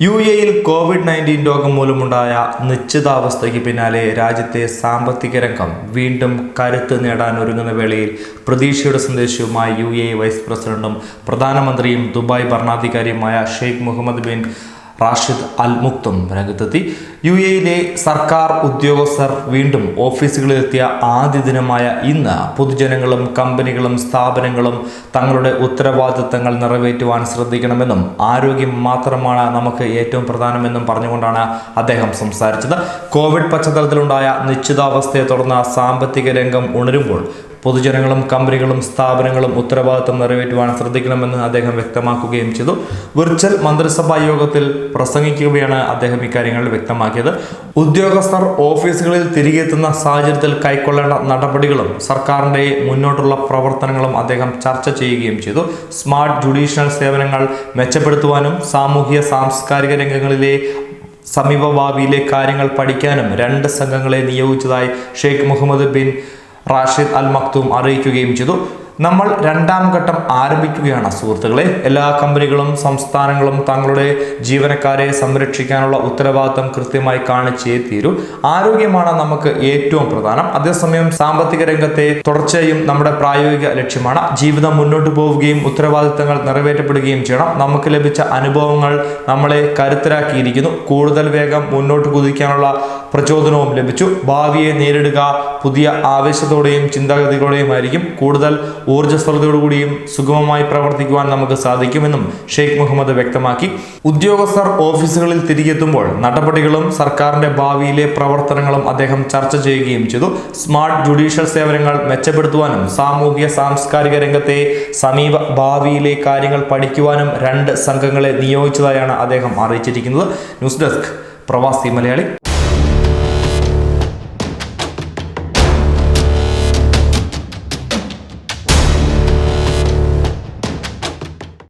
U എയിൽ Covid nineteen രോഗം മൂലമുണ്ടായ നിശ്ചിതാവസ്ഥയ്ക്ക് പിന്നാലെ രാജ്യത്തെ സാമ്പത്തിക രംഗം വീണ്ടും കരുത്ത് നേടാൻ ഒരുങ്ങുന്ന വേളയിൽ പ്രതീക്ഷയുടെ സന്ദേശവുമായി യു വൈസ് പ്രസിഡന്റും പ്രധാനമന്ത്രിയും Dubai ഭരണാധികാരിയുമായ Sheikh Mohammed bin Rashid Al Maktoum രംഗത്തെത്തി. യു എയിലെ സർക്കാർ ഉദ്യോഗസ്ഥർ വീണ്ടും ഓഫീസുകളിലെത്തിയ ആദ്യ ദിനമായ ഇന്ന് പൊതുജനങ്ങളും കമ്പനികളും സ്ഥാപനങ്ങളും തങ്ങളുടെ ഉത്തരവാദിത്തങ്ങൾ നിറവേറ്റുവാൻ ശ്രദ്ധിക്കണമെന്നും ആരോഗ്യം മാത്രമാണ് നമുക്ക് ഏറ്റവും പ്രധാനമെന്നും പറഞ്ഞുകൊണ്ടാണ് അദ്ദേഹം സംസാരിച്ചത്. കോവിഡ് പശ്ചാത്തലത്തിലുണ്ടായ നിശ്ചിതാവസ്ഥയെ തുടർന്ന് സാമ്പത്തിക രംഗം ഉണരുമ്പോൾ പൊതുജനങ്ങളും കമ്പനികളും സ്ഥാപനങ്ങളും ഉത്തരവാദിത്തം നിറവേറ്റുവാൻ ശ്രദ്ധിക്കണമെന്ന് അദ്ദേഹം വ്യക്തമാക്കുകയും ചെയ്തു. വിർച്വൽ മന്ത്രിസഭാ യോഗത്തിൽ പ്രസംഗിക്കുകയാണ് അദ്ദേഹം ഇക്കാര്യങ്ങൾ വ്യക്തമാക്കിയത്. ഉദ്യോഗസ്ഥർ ഓഫീസുകളിൽ തിരികെ എത്തുന്ന സാഹചര്യത്തിൽ കൈക്കൊള്ളേണ്ട നടപടികളും സർക്കാരിന്റെ മുന്നോട്ടുള്ള പ്രവർത്തനങ്ങളും അദ്ദേഹം ചർച്ച ചെയ്യുകയും ചെയ്തു. സ്മാർട്ട് ജുഡീഷ്യൽ സേവനങ്ങൾ മെച്ചപ്പെടുത്തുവാനും സാമൂഹിക സാംസ്കാരിക രംഗങ്ങളിലെ സമീപഭാവിയിലെ കാര്യങ്ങൾ പഠിക്കാനും രണ്ട് സംഘങ്ങളെ നിയോഗിച്ചതായി Sheikh Mohammed bin Rashid Al Maktoum അറിയിക്കുകയും ചെയ്തു. നമ്മൾ രണ്ടാം ഘട്ടം ആരംഭിക്കുകയാണ് സുഹൃത്തുക്കളെ. എല്ലാ കമ്പനികളും സംസ്ഥാനങ്ങളും തങ്ങളുടെ ജീവനക്കാരെ സംരക്ഷിക്കാനുള്ള ഉത്തരവാദിത്തം കൃത്യമായി കാണിച്ചേ തീരൂ. ആരോഗ്യമാണ് നമുക്ക് ഏറ്റവും പ്രധാനം. അതേസമയം സാമ്പത്തിക രംഗത്തെ തുടർച്ചയും നമ്മുടെ പ്രായോഗിക ലക്ഷ്യമാണ്. ജീവിതം മുന്നോട്ട് പോവുകയും ഉത്തരവാദിത്തങ്ങൾ നിറവേറ്റപ്പെടുകയും ചെയ്യണം. നമുക്ക് ലഭിച്ച അനുഭവങ്ങൾ നമ്മളെ കരുത്തരാക്കിയിരിക്കുന്നു. കൂടുതൽ വേഗം മുന്നോട്ട് കുതിക്കാനുള്ള പ്രചോദനവും ലഭിച്ചു. ഭാവിയെ നേരിടുക പുതിയ ആവേശത്തോടെയും ചിന്താഗതികളോടെയുമായിരിക്കും. കൂടുതൽ ഊർജസ്വലതയോടുകൂടിയും സുഗമമായി പ്രവർത്തിക്കുവാൻ നമുക്ക് സാധിക്കുമെന്നും ഷെയ്ഖ് മുഹമ്മദ് വ്യക്തമാക്കി. ഉദ്യോഗസ്ഥർ ഓഫീസുകളിൽ തിരികെത്തുമ്പോൾ നടപടികളും സർക്കാരിന്റെ ഭാവിയിലെ പ്രവർത്തനങ്ങളും അദ്ദേഹം ചർച്ച ചെയ്യുകയും ചെയ്തു. സ്മാർട്ട് ജുഡീഷ്യൽ സേവനങ്ങൾ മെച്ചപ്പെടുത്തുവാനും സാമൂഹിക സാംസ്കാരിക രംഗത്തെ സമീപ ഭാവിയിലെ കാര്യങ്ങൾ പഠിക്കുവാനും രണ്ട് സംഘങ്ങളെ നിയോഗിച്ചതായാണ് അദ്ദേഹം അറിയിച്ചിരിക്കുന്നത്. ന്യൂസ് ഡെസ്ക് പ്രവാസി മലയാളി.